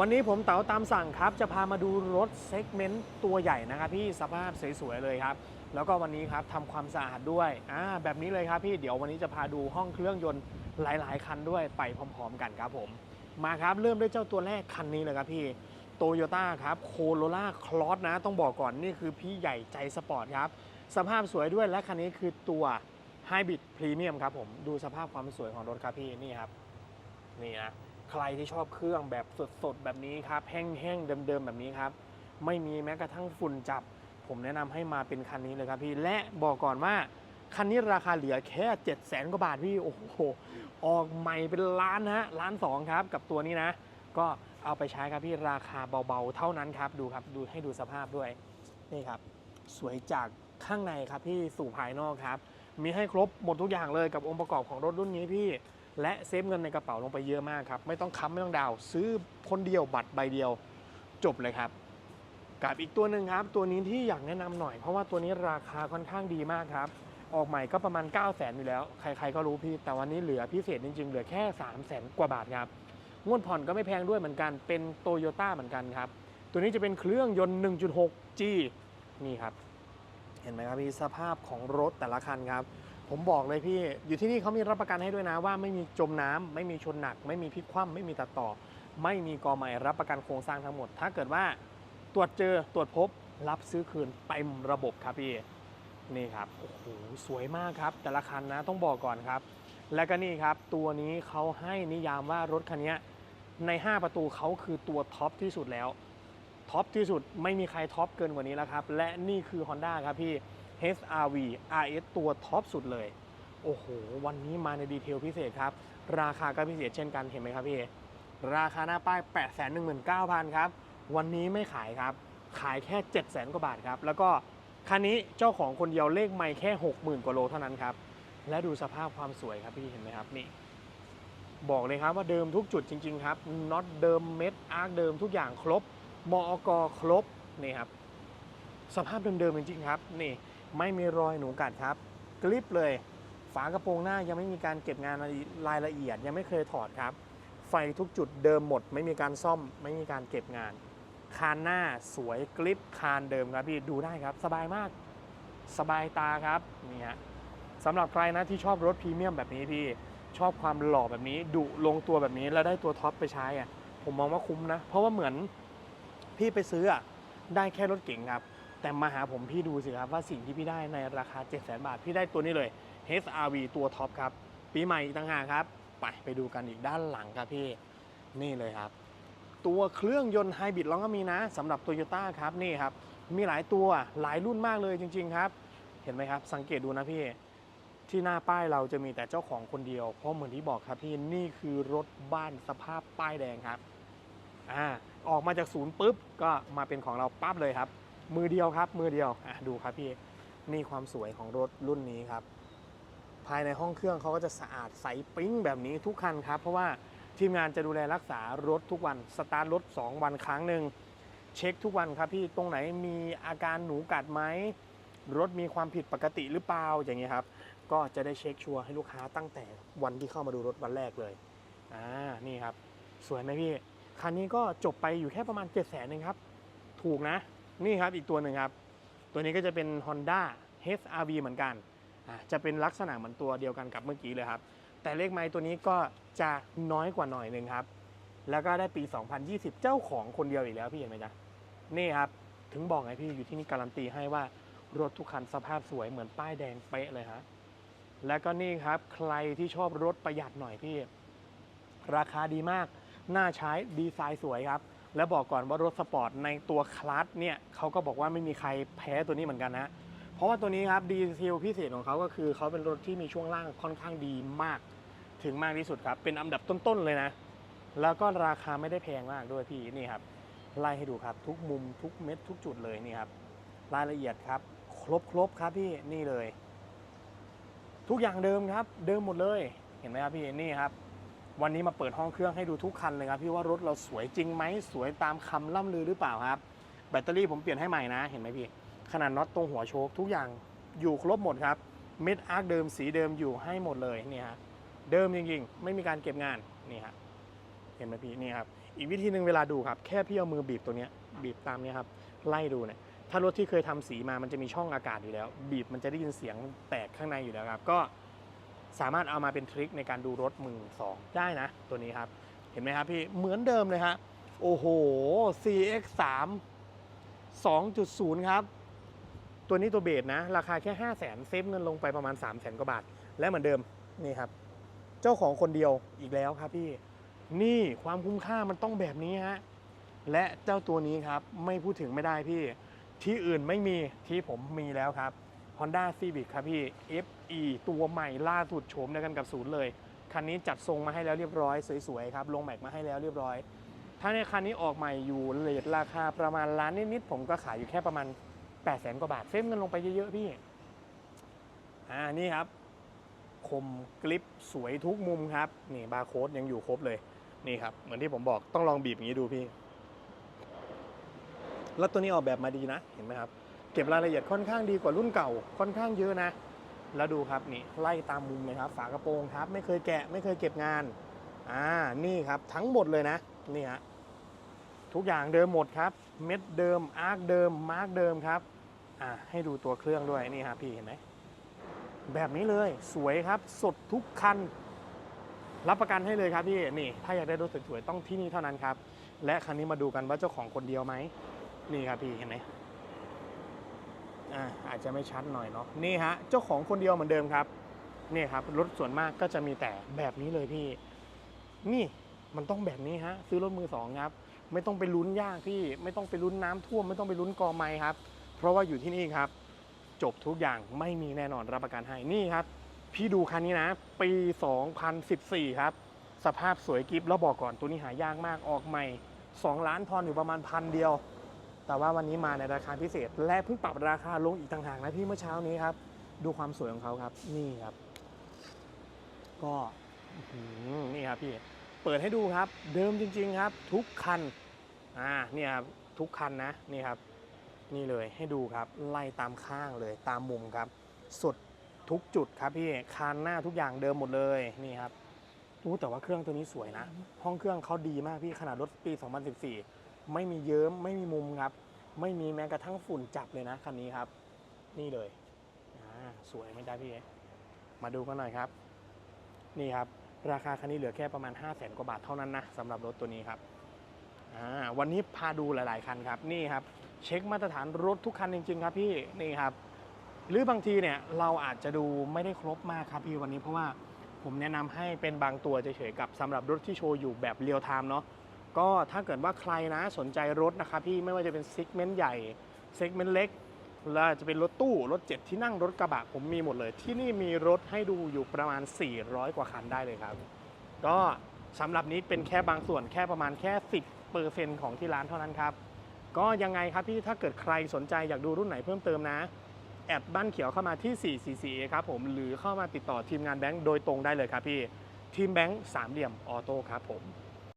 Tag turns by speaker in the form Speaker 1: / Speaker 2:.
Speaker 1: วันนี้ผมเต๋าตามสั่งครับ จะพามาดูรถเซกเมนต์ตัวใหญ่นะครับพี่สภาพสวยๆเลยครับ แล้วก็วันนี้ครับทำความสะอาดด้วยอ่าแบบนี้เลยครับพี่เดี๋ยววันนี้จะพาดูห้องเครื่องยนต์หลาย ๆ คันด้วยไปพร้อม ๆ กันครับผม มาครับเริ่มด้วยเจ้าตัวแรกคันนี้เลยครับพี่โตโยต้าครับโคโรล่าคลอสนะ ต้องบอกก่อนนี่คือพี่ใหญ่ใจสปอร์ตครับสภาพสวยด้วยและคันนี้คือตัว Hybrid Premium ครับผมดูสภาพความสวยของรถครับพี่นี่ครับนี่นะ ใครที่ชอบเครื่องแบบสดๆแบบนี้ครับแห้งๆเดิมๆแบบนี้ครับ ไม่มีแม้กระทั่งฝุ่นจับ ผมแนะนำให้มาเป็นคันนี้เลยครับพี่และบอกก่อนว่าคันนี้ราคาเหลือแค่7 0 0 0 0 0กว่าบาทพี่โอ้โหออกใหม่เป็นล้านนะฮะล้านสองครับกับตัวนี้นะ ก็เอาไปใช้ครับพี่ราคาเบาๆ เท่านั้นครับดูครับดูให้ดูสภาพด้วยนี่ครับ สวยจากข้างในครับพี่สู่ภายนอกครับ มีให้ครบหมดทุกอย่างเลยกับองค์ประกอบของรถรุ่นนี้พี่ และเซฟเงินในกระเป๋าลงไปเยอะมากครับ ไม่ต้องค้ำไม่ต้องดาว ซื้อคนเดียวบัตรใบเดียวจบเลยครับ กับอีกตัวหนึ่งครับ ตัวนี้ที่อยากแนะนำหน่อย เพราะว่าตัวนี้ราคาค่อนข้างดีมากครับ ออกใหม่ก็ประมาณ 9 0 0แสนอยู่แล้ว ใครๆก็รู้พี่ แต่วันนี้เหลือพิเศษจริงๆ เหลือแค่ 3 0 0แสนกว่าบาทครับงวดผ่อนก็ไม่แพงด้วยเหมือนกันเป็นโตโยต้าเหมือนกันครับ ตัวนี้จะเป็นเครื่องยนต์ 1.6G นี่ครับ เห็นไหมครับพี่สภาพของรถแต่ละคันครับ ผมบอกเลยพี่ อยู่ที่นี่เขามีรับประกันให้ด้วยนะว่าไม่มีจมน้ำไม่มีชนหนัก ไม่มีพลิกคว่ำไม่มีตัดต่อ ไม่มีกอใหม่รับประกันโครงสร้างทั้งหมด ถ้าเกิดว่าตรวจเจอตรวจพบรับซื้อคืนเต็มระบบครับพี่นี่ครับโอ้โหสวยมากครับ แต่ละคันนะต้องบอกก่อนครับ และก็นี่ครับ ตัวนี้เขาให้นิยามว่ารถคันนี้ใน 5 ประตูเขาคือตัวท็อปที่สุดแล้วท็อปที่สุดไม่มีใครท็อปเกินกว่านี้แล้วครับ และนี่คือ Honda ครับพี่ HRV RS ตัวท็อปสุดเลย โอ้โห วันนี้มาในดีเทลพิเศษครับ ราคาก็พิเศษเช่นกันเห็นไหมครับพี่ ราคาหน้าป้าย 8 1 9 0 0 0 ครับ วันนี้ไม่ขายครับ ขายแค่ 7 0 0 0 0 กว่าบาทครับ แล้วก็คันนี้เจ้าของคนเดียวเลขไม่แค่ 60,000 กว่าโลเท่านั้นครับ และดูสภาพความสวยครับพี่เห็นไหมครับนี่บอกเลยครับว่าเดิมทุกจุดจริง ๆ ครับน็อตเดิมเม็ดอาร์คเดิมทุกอย่างครบมอกครบนี่ครับสภาพเดิมๆจริงๆครับนี่ ไม่มีรอยหนูกัดครับกริปเลย ฝากระโปรงหน้ายังไม่มีการเก็บงานรายละเอียด ยังไม่เคยถอดครับ ไฟทุกจุดเดิมหมด ไม่มีการซ่อม ไม่มีการเก็บงาน คานหน้าสวยกริปคานเดิมครับพี่ดูได้ครับ สบายมาก สบายตาครับนี่ฮะสำหรับใครนะที่ชอบรถพรีเมียมแบบนี้พี่ชอบความหล่อแบบนี้ดุลงตัวแบบนี้แล้วได้ตัวท็อปไปใช้อะผมมองว่าคุ้มนะ เพราะว่าเหมือนพี่ไปซื้ออะได้แค่รถเก๋งครับ แต่มาหาผมพี่ดูสิครับว่าสิ่งที่พี่ได้ในราคา 7 0 0 0 0 0 บาท พี่ได้ตัวนี้เลย HRV ตัวท็อปครับ ปีใหม่อีกต่างหากครับ ไปไปดูกันอีกด้านหลังครับพี่ นี่เลยครับ ตัวเครื่องยนต์ไฮบริดเราก็มีนะสำหรับ t o y ยต้ครับนี่ครับ มีหลายตัวหลายรุ่นมากเลยจริง ๆ ครับ เห็นไหมครับ สังเกตดูนะพี่ ที่หน้าป้ายเราจะมีแต่เจ้าของคนเดียว เพราะเหมือนที่บอกครับพี่นี่คือรถบ้านสภาพป้ายแดงครับอ่าออกมาจากศูนย์ปุ๊บก็มาเป็นของเราปั๊บเลยครับ มือเดียวครับ มือเดียวอะดูครับพี่นี่ความสวยของรถรุ่นนี้ครับ ภายในห้องเครื่องเขาก็จะสะอาดใสปิ้งแบบนี้ทุกคันครับ เพราะว่าทีมงานจะดูแลรักษารถทุกวันสตาร์ทรถ 2 วันครั้งหนึ่งเช็คทุกวันครับพี่ตรงไหนมีอาการหนูกัดไหมรถมีความผิดปกติหรือเปล่าอย่างเงี้ยครับ ก็จะได้เช็คชัวร์ให้ลูกค้าตั้งแต่วันที่เข้ามาดูรถวันแรกเลยอ่านี่ครับ สวยไหมพี่ คันนี้ก็จบไปอยู่แค่ประมาณ 7 0 0 0 0นเองครับ ถูกนะ นี่ครับอีกตัวหนึ่งครับ ตัวนี้ก็จะเป็น Honda HRV เหมือนกันอ่าจะเป็นลักษณะเหมือนตัวเดียวกันกับเมื่อกี้เลยครับ แต่เลขไม้ตัวนี้ก็จะน้อยกว่าหน่อยหนึ่งครับ แล้วก็ได้ปี 2020 เจ้าของคนเดียวอีกแล้วพี่เห็นไหมจ๊ะ นี่ครับ ถึงบอกไงพี่อยู่ที่นี่การันตีให้ว่ารถทุกคันสภาพสวยเหมือนป้ายแดงเป๊ะเลยฮะ และก็นี่ครับใครที่ชอบรถประหยัดหน่อยพี่ ราคาดีมาก น่าใช้ดีไซน์สวยครับ และบอกก่อนว่ารถสปอร์ตในตัวคลัสเนี่ยเขาก็บอกว่าไม่มีใครแพ้ตัวนี้เหมือนกันนะเพราะว่าตัวนี้ครับดีเทลพิเศษของเขาก็คือเขาเป็นรถที่มีช่วงล่างค่อนข้างดีมาก ถึงมากที่สุดครับ เป็นอันดับต้นๆเลยนะ แล้วก็ราคาไม่ได้แพงมากด้วยพี่นี่ครับไล่ให้ดูครับ ทุกมุมทุกเม็ดทุกจุดเลยนี่ครับรายละเอียดครับ ครบครบครับพี่นี่เลย ทุกอย่างเดิมครับ เดิมหมดเลยเห็นไหมครับพี่นี่ครับ วันนี้มาเปิดห้องเครื่องให้ดูทุกคันเลยครับพี่ว่ารถเราสวยจริงไหมสวยตามคำล่ำลือหรือเปล่าครับ แบตเตอรี่ผมเปลี่ยนให้ใหม่นะเห็นไหมพี่ ขนาดน็อตตรงหัวโชคทุกอย่างอยู่ครบหมดครับเม็ดอาร์คเดิมสีเดิมอยู่ให้หมดเลยนี่ฮะเดิมจริงๆ ไม่มีการเก็บงานนี่ฮะเห็นไหมพี่นี่ครับอีกวิธีหนึ่งเวลาดูครับแค่พี่เอามือบีบตัวเนี้ยบีบตามเนี้ยครับไล่ดูเนี่ยถ้ารถที่เคยทำสีมามันจะมีช่องอากาศอยู่แล้ว บีบมันจะได้ยินเสียงแตกข้างในอยู่แล้วครับก็ สามารถเอามาเป็นทริคในการดูรถมือสองได้นะ ตัวนี้ครับ เห็นไหมครับพี่เหมือนเดิมเลยฮะโอ้โห CX3 2.0 ครับ ตัวนี้ตัวเบสนะ ราคาแค่ 5 0 0แสนเซฟเงินลงไปประมาณ 3 0 0แสนกว่าบาท และเหมือนเดิมนี่ครับ เจ้าของคนเดียวอีกแล้วครับพี่ นี่ความคุ้มค่ามันต้องแบบนี้ฮะ และเจ้าตัวนี้ครับ ไม่พูดถึงไม่ได้พี่ ที่อื่นไม่มีที่ผมมีแล้วครับ Honda Civic ครับพี่ FE ตัวใหม่ล่าสุดโฉมเดียวกันกับศูนย์เลย คันนี้จัดทรงมาให้แล้วเรียบร้อยสวยๆครับลงแม็กมาให้แล้วเรียบร้อย ถ้าในคันนี้ออกใหม่อยู่เลทราคาประมาณล้านนิดๆผมก็ขายอยู่แค่ประมาณ8 0 0แสนกว่าบาทเซฟเงินลงไปเยอะๆพี่อ่านี่ครับ คมกริปสวยทุกมุมครับนี่บาร์โค้ดยังอยู่ครบเลยนี่ครับเหมือนที่ผมบอกต้องลองบีบอย่างนี้ดูพี่ แล้วตัวนี้ออกแบบมาดีนะเห็นไหมครับ ก็บรายละเอียดค่อนข้างดีกว่ารุ่นเก่าค่อนข้างเยอะนะ แล้วดูครับนี่ไล่ตามมุมเลยครับ ฝากระโปรงครับ ไม่เคยแกะไม่เคยเก็บงานอ่านี่ครับทั้งหมดเลยนะนี่ฮะทุกอย่างเดิมหมดครับ เม็ดเดิมอาร์คเดิมมาร์กเดิมครับอ่าให้ดูตัวเครื่องด้วยนี่ครับพี่เห็นไหมแบบนี้เลยสวยครับสดทุกคัน รับประกันให้เลยครับพี่นี่ ถ้าอยากได้รถสวยๆต้องที่นี่เท่านั้นครับ และคันนี้มาดูกันว่าเจ้าของคนเดียวไหมนี่ครับพี่เห็นไหม อ่าอาจจะไม่ชัดหน่อยเนาะนี่ฮะเจ้าของคนเดียวเหมือนเดิมครับนี่ครับรถส่วนมากก็จะมีแต่แบบนี้เลยพี่ นี่มันต้องแบบนี้ฮะซื้อรถมือสองครับ ไม่ต้องไปลุ้นยากพี่ไม่ต้องไปลุ้นน้ำท่วม ไม่ต้องไปลุ้นกอไม้ครับ เพราะว่าอยู่ที่นี่ครับ จบทุกอย่างไม่มีแน่นอนรับประกันให้นี่ครับ พี่ดูคันนี้นะ ปี 2014 ครับ สภาพสวยกิฟแล้วบอกก่อนตัวนี้หายากมากออกใหม่ 2 ล้านทอนอยู่ประมาณพันเดียว แต่ว่าวันนี้มาในราคาพิเศษ และเพิ่งปรับราคาลงอีกต่างหากนะพี่เมื่อเช้านี้ครับ ดูความสวยของเขาครับ นี่ครับ ก็นี่ครับพี่ เปิดให้ดูครับ เดิมจริง ๆครับ ทุกคัน อ่าเนี่ยครับทุกคันนะนี่ครับ นี่เลยให้ดูครับ ไล่ตามข้างเลยตามมุมครับ สดทุกจุดครับพี่คานหน้าทุกอย่างเดิมหมดเลยนี่ครับรู้แต่ว่าเครื่องตัวนี้สวยนะ ห้องเครื่องเขาดีมากพี่ขนาดรถปี 2014 ไม่มีเยิ้มไม่มีมุมครับ ไม่มีแม้กระทั่งฝุ่นจับเลยนะคันนี้ครับ นี่เลยสวยไหมจ๊ะพี่มาดูกันหน่อยครับ นี่ครับ ราคาคันนี้เหลือแค่ประมาณ 5 0 0แสนกว่าบาทเท่านั้นนะสำหรับรถตัวนี้ครับวันนี้พาดูหลาย ๆ คันครับ นี่ครับ เช็คมาตรฐานรถทุกคันจริง ๆ ครับพี่นี่ครับ หรือบางทีเนี่ยเราอาจจะดูไม่ได้ครบมากครับพี่วันนี้เพราะว่าผมแนะนำให้เป็นบางตัวเฉยๆกับสำหรับรถที่โชว์อยู่แบบเรียลไทม์เนาะ ก็ถ้าเกิดว่าใครนะสนใจรถนะครับพี่ไม่ว่าจะเป็นซิกเมนต์ใหญ่เซกเมนต์เล็กแล้วจะเป็นรถตู้รถเจ็ดที่นั่งรถกระบะผมมีหมดเลย ที่นี่มีรถให้ดูอยู่ประมาณ 400 กว่าคันได้เลยครับ ก็สำหรับนี้เป็นแค่บางส่วนแค่ประมาณแค่ 10%ของที่ร้านเท่านั้นครับ ก็ยังไงครับพี่ถ้าเกิดใครสนใจอยากดูรุ่นไหนเพิ่มเติมนะ แอดบ้านเขียวเข้ามาที่ 444ครับผมหรือเข้ามาติดต่อทีมงานแบงค์โดยตรงได้เลยครับพี่ทีมแบงค์สามเหลี่ยมออโต้ครับผม